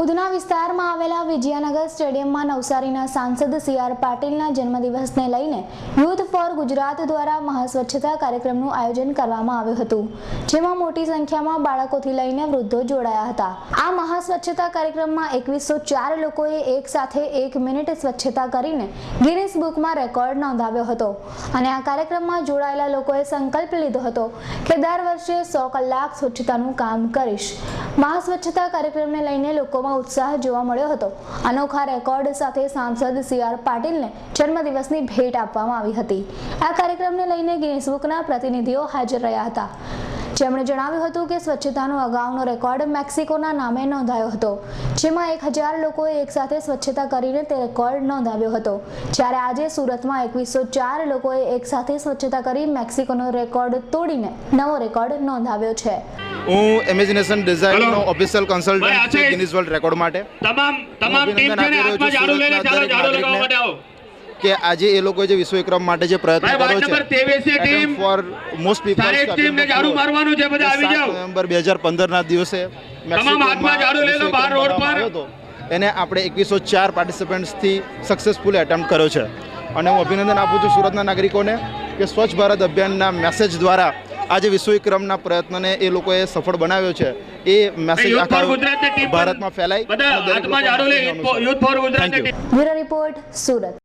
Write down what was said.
ઉધના વિસ્તારમાં આવેલા વિજયાનગર સ્ટેડિયમમાં નવસારીના સાંસદ સી આર પાટીલના જન્મદિવસને લઈને યુથ ફોર ગુજરાત દ્વારા મહાસ્વચ્છતા કાર્યક્રમનું આયોજન કરવામાં આવ્યું હતું, જેમાં મોટી સંખ્યામાં બાળકોથી લઈને વૃદ્ધો જોડાયા હતા. આ મહાસ્વચ્છતા કાર્યક્રમમાં એકવીસો ચાર લોકોએ એક સાથે એક મિનિટ સ્વચ્છતા કરીને ગિનિસ બુકમાં રેકોર્ડ નોંધાવ્યો હતો અને આ કાર્યક્રમમાં જોડાયેલા લોકોએ સંકલ્પ લીધો હતો કે દર વર્ષે સો કલાક સ્વચ્છતાનું કામ કરીશ. મહાસ્વચ્છતા કાર્યક્રમને લઈને લોકોમાં ઉત્સાહ જોવા મળ્યો હતો. અનોખા રેકોર્ડ સાથે સાંસદ સી આર પાટીલને જન્મદિવસની ભેટ આપવામાં આવી હતી. આ કાર્યક્રમને લઈને ગિનિસ બુકના પ્રતિનિધિઓ હાજર રહ્યા હતા. જેમણે જણાવ્યું હતું કે સ્વચ્છતાનો અગાઉનો રેકોર્ડ મેક્સિકોના નામે નોંધાયો હતો. જેમાં એક હજાર લોકોએ એકસાથે સ્વચ્છતા કરીને તે રેકોર્ડ નોંધાવ્યો હતો. જ્યારે આજે સુરતમાં એકવીસો ચાર લોકોએ એકસાથે સ્વચ્છતા કરી મેક્સિકોનો રેકોર્ડ તોડીને નવો રેકોર્ડ નોંધાવ્યો છે. હું ઇમેજિનેશન ડિઝાઇનનો. ઓફિશિયલ કન્સલ્ટન્ટ છે- છું ગિનિસ વર્લ્ડ રેકોર્ડ માટે. તમામ તમામ ટીમ છે હાથમાં છું ઝાડુ લઈને ચાલો ઝાડુ લગાવવા માટે આવો. કે આજે એ લોકો જે વિશ્વ વિક્રમ માટે જે પ્રયત્ન કર્યો વાર્ડ નંબર 23 એ ટીમ ફોર મોસ્ટ પીપલ ટીમને ઝાડુ મારવાનું છે બધા આવી જાઓ. નવેમ્બર બે હજાર પંદરના દિવસે તમામ હાથમાં ઝાડુ લઈ લો, બહાર રોડ પર. એને આપણે એકવીસો ચાર પાર્ટિસિપન્ટ્સથી સક્સેસફુલ એટેમ્પ્ટ કર્યો છે. અને હું અભિનંદન આપું છું સુરતના નાગરિકોને કે સ્વચ્છ ભારત અભિયાનના મેસેજ દ્વારા આજે વિશ્વ વિક્રમના પ્રયત્નને એ લોકોએ સફળ બનાવ્યો છે. એ મેસેજ આખા ભારતમાં ફેલાય બ્યુરો રિપોર્ટ સુરત.